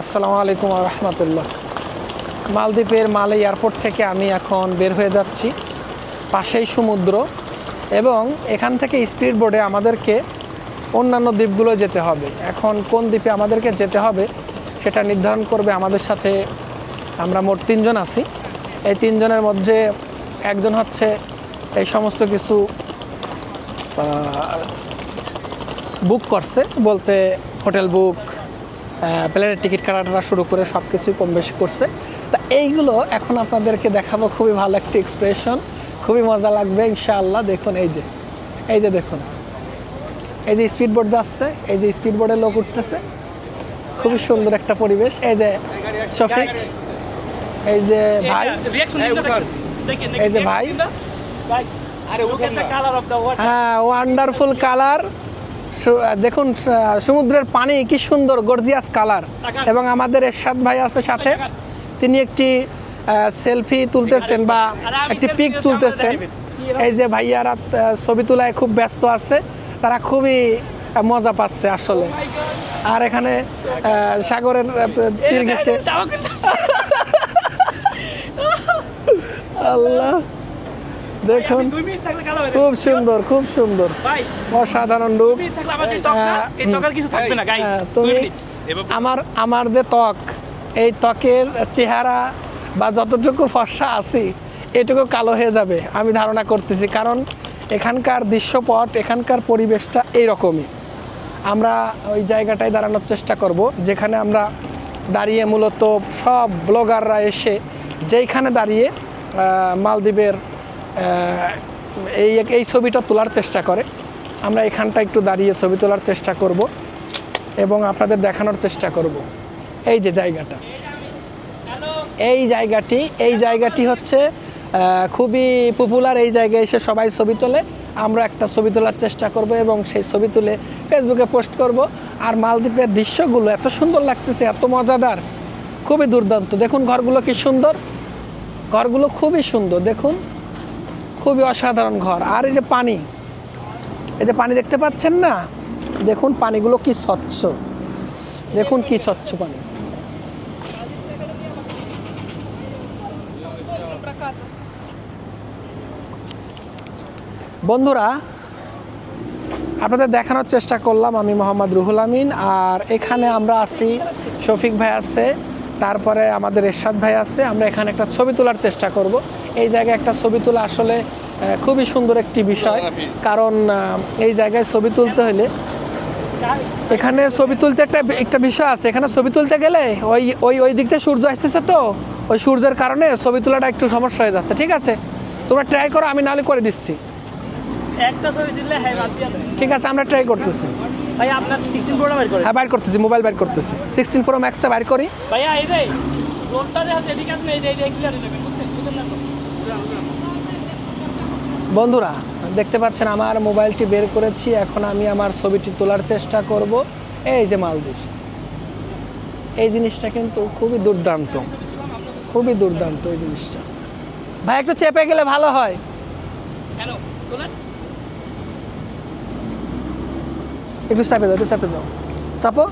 আসসালামু আলাইকুম রহমতুল্লাহ। মালদ্বীপের মালে এয়ারপোর্ট থেকে আমি এখন বের হয়ে যাচ্ছি পাশেই সমুদ্র এবং এখান থেকে স্পিড বোর্ডে আমাদেরকে অন্যান্য দ্বীপগুলো যেতে হবে। এখন কোন দ্বীপে আমাদেরকে যেতে হবে সেটা নির্ধারণ করবে আমাদের সাথে আমরা মোট তিনজন আছি। এই তিনজনের মধ্যে একজন হচ্ছে এই সমস্ত কিছু বুক করছে বলতে হোটেল বুক প্লেনের টিকিট কাটাটা শুরু করে সব কিছুই কম বেশি করছে। তা এইগুলো এখন আপনাদেরকে দেখাবো খুবই ভালো একটি এক্সপ্রেশন খুবই মজা লাগবে ইনশাআল্লাহ। দেখুন এই যে এই যে দেখুন এই যে স্পিড বোর্ড যাচ্ছে এই যে স্পিড বোর্ডে লোক উঠতেছে খুবই সুন্দর একটা পরিবেশ। এই যে শফিক এই যে ভাই এই যে ভাই। হ্যাঁ ওয়ান্ডারফুল কালার দেখুন সমুদ্রের পানি কি সুন্দর গর্জিয়াস কালার এবং আমাদের এরশাদ ভাই আছে সাথে। তিনি একটি সেলফি তুলতেছেন বা একটি পিক তুলতেছেন। এই যে ভাইয়ারা ছবি তোলায় খুব ব্যস্ত আছে। তারা খুবই মজা পাচ্ছে আসলে। আর এখানে সাগরের তীর ঘেসে আল্লাহ। দেখুন খুব সুন্দর খুব সুন্দর। অসাধারণ রূপ। হ্যাঁ, তুমি আমার আমার যে ত্বক এই ত্বকের চেহারা বা যতটুকু ফর্সা আছি এটুকু কালো হয়ে যাবে আমি ধারণা করতেছি। কারণ এখানকার দৃশ্যপট এখানকার পরিবেশটা এইরকমই। আমরা ওই জায়গাটায় দাঁড়ানোর চেষ্টা করব যেখানে আমরা দাঁড়িয়ে মূলত সব ব্লগাররা এসে যেইখানে দাঁড়িয়ে মালদ্বীপের এই এই ছবিটা তোলার চেষ্টা করে। আমরা এখানটা একটু দাঁড়িয়ে ছবি তোলার চেষ্টা করব এবং আপনাদের দেখানোর চেষ্টা করব। এই যে জায়গাটা। এই জায়গাটি এই জায়গাটি হচ্ছে খুবই পপুলার এই জায়গায় এসে সবাই ছবি তোলে। আমরা একটা ছবি তোলার চেষ্টা করব এবং সেই ছবি তুলে ফেসবুকে পোস্ট করব। আর মালদ্বীপের দৃশ্যগুলো এত সুন্দর লাগতেছে, এত মজাদার, খুবই দুর্দান্ত। দেখুন, ঘরগুলো কি সুন্দর। ঘরগুলো খুবই সুন্দর। দেখুন খুবই অসাধারণ ঘর। আর এই যে পানি, এই যে পানি দেখতে পাচ্ছেন না? দেখুন পানিগুলো কি স্বচ্ছ। দেখুন কি স্বচ্ছ পানি। বন্ধুরা, আপনাদের দেখানোর চেষ্টা করলাম আমি মোহাম্মদ রুহুল আমিন, আর এখানে আমরা আছি শফিক ভাই আছে। তারপরে আমাদের এরশাদ ভাই আছে আমরা এখানে একটা ছবি তোলার চেষ্টা করব। এই জায়গায় একটা ছবি তোলা আসলে খুবই সুন্দর একটি বিষয়। কারণ এই জায়গায় ছবি তুলতে হলে এখানে ছবি তুলতে একটা একটা বিষয় আছে। এখানে ছবি তুলতে গেলে ওই ওই ওই দিক থেকে সূর্য আসতেছে তো ওই সূর্যের কারণে ছবি তোলাটা একটু সমস্যা হয়ে যাচ্ছে। ঠিক আছে? তোমরা ট্রাই করো আমি নাহলে করে দিচ্ছি। একটা ছবি দিলে হ্যাঁ ঠিক আছে আমরা ট্রাই করতেছি। ভাই আপনার করে হ্যাঁ বাইর করতেছি মোবাইল বাইর করতেছি। সিক্সটিন প্রো ম্যাক্সটা বাইর করি। ভাইয়া এই রে রোডটা যে এদিকে আসলে এই এই ক্লিয়ার বুঝছেন? বুঝলেন না তো? বন্ধুরা দেখতে পাচ্ছেন আমার মোবাইলটি বের করেছি। এখন আমি আমার ছবিটি তোলার চেষ্টা করব। এই যে মালদ্বীপ এই জিনিসটা কিন্তু খুবই দুর্দান্ত। খুবই দুর্দান্ত এই জিনিসটা। ভাই একটু চেপে গেলে ভালো হয়। কেন একটু চাপে দাও একটু চাপে দাও। চাপো?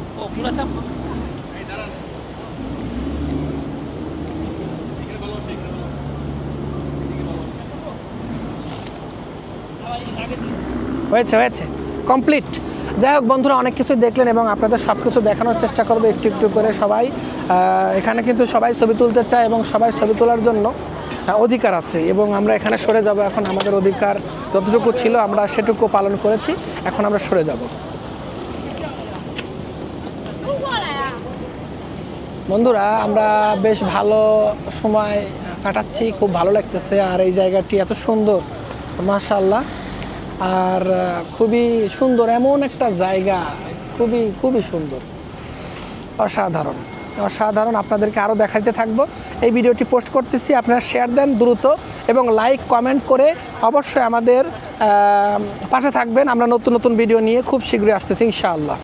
হয়েছে হয়েছে। কমপ্লিট। যাই হোক বন্ধুরা অনেক কিছু দেখলেন এবং আপনাদের সব কিছু দেখানোর চেষ্টা করব একটু একটু করে সবাই। এখানে কিন্তু সবাই ছবি তুলতে চায় এবং সবাই ছবি তোলার জন্য অধিকার আছে এবং আমরা এখানে সরে যাব। এখন আমাদের অধিকার যতটুকু ছিল আমরা সেটুকু পালন করেছি। এখন আমরা সরে যাব। বন্ধুরা, আমরা বেশ ভালো সময় কাটাচ্ছি, খুব ভালো লাগতেছে। আর এই জায়গাটি এত সুন্দর মাশাল্লাহ আর খুবই সুন্দর, এমন একটা জায়গা, খুবই খুবই সুন্দর। অসাধারণ অসাধারণ। আপনাদেরকে আরও দেখাইতে থাকব। এই ভিডিওটি পোস্ট করতেছি, আপনারা শেয়ার দেন দ্রুত এবং লাইক কমেন্ট করে অবশ্যই আমাদের পাশে থাকবেন। আমরা নতুন নতুন ভিডিও নিয়ে খুব শীঘ্রই আসতেছি, ইনশাআল্লাহ।